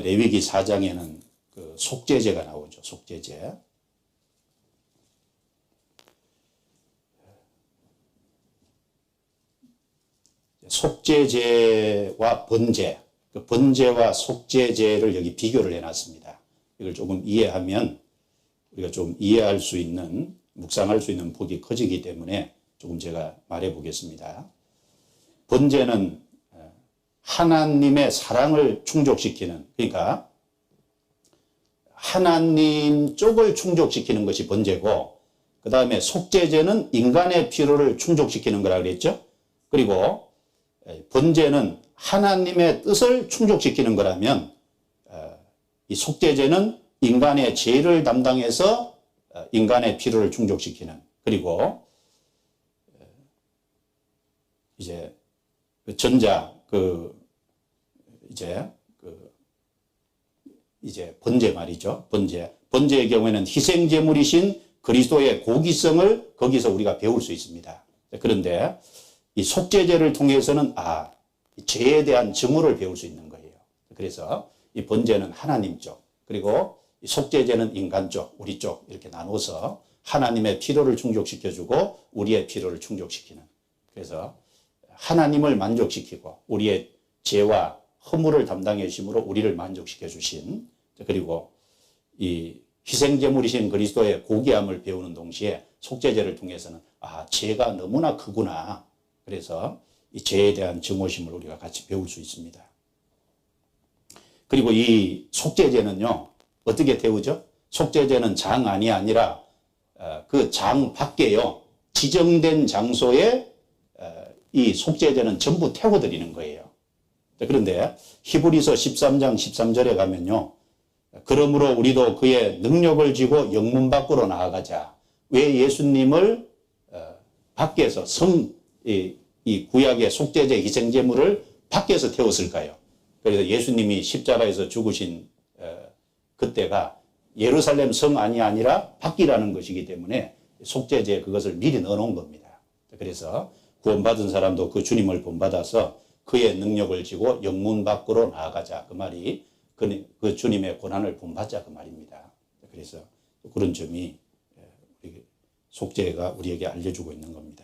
레위기 4장에는 그 속죄제가 나오죠. 속죄제. 속죄제와 번제, 그 번제와 속죄제를 여기 비교를 해놨습니다. 이걸 조금 이해하면 우리가 좀 이해할 수 있는, 묵상할 수 있는 폭이 커지기 때문에 조금 제가 말해 보겠습니다. 번제는 하나님의 사랑을 충족시키는, 그러니까 하나님 쪽을 충족시키는 것이 번제고, 그 다음에 속죄제는 인간의 필요를 충족시키는 거라 그랬죠. 그리고 번제는 하나님의 뜻을 충족시키는 거라면 어, 이 속죄제는 인간의 죄를 담당해서 어, 인간의 필요를 충족시키는 그리고 어, 이제 그 전자 그 이제 그 이제 번제 말이죠 번제 번제의 경우에는 희생 제물이신 그리스도의 고기성을 거기서 우리가 배울 수 있습니다. 그런데 이 속죄제를 통해서는 아 죄에 대한 증오를 배울 수 있는 거예요. 그래서 이 번제는 하나님 쪽 그리고 이 속죄제는 인간 쪽 우리 쪽 이렇게 나눠서 하나님의 필요를 충족시켜주고 우리의 필요를 충족시키는 그래서 하나님을 만족시키고 우리의 죄와 허물을 담당해 주심으로 우리를 만족시켜 주신 그리고 이 희생제물이신 그리스도의 고귀함을 배우는 동시에 속죄제를 통해서는 아 죄가 너무나 크구나 그래서 이 죄에 대한 증오심을 우리가 같이 배울 수 있습니다. 그리고 이 속죄제는요, 어떻게 태우죠? 속죄제는 장 안이 아니라 어, 그장 밖에요, 지정된 장소에 어, 이 속죄제는 전부 태워드리는 거예요. 그런데 히브리서 13장 13절에 가면요, 그러므로 우리도 그의 능력을 지고 영문 밖으로 나아가자. 왜 예수님을 어, 밖에서 성, 이, 이 구약의 속죄제 희생제물을 밖에서 태웠을까요? 그래서 예수님이 십자가에서 죽으신 어, 그때가 예루살렘 성 안이 아니라 밖이라는 것이기 때문에 속죄제 그것을 미리 넣어놓은 겁니다. 그래서 구원받은 사람도 그 주님을 본받아서 그의 능력을 지고 영문 밖으로 나아가자 그 말이 그, 그 주님의 고난을 본받자 그 말입니다. 그래서 그런 점이 속죄가 우리에게 알려주고 있는 겁니다.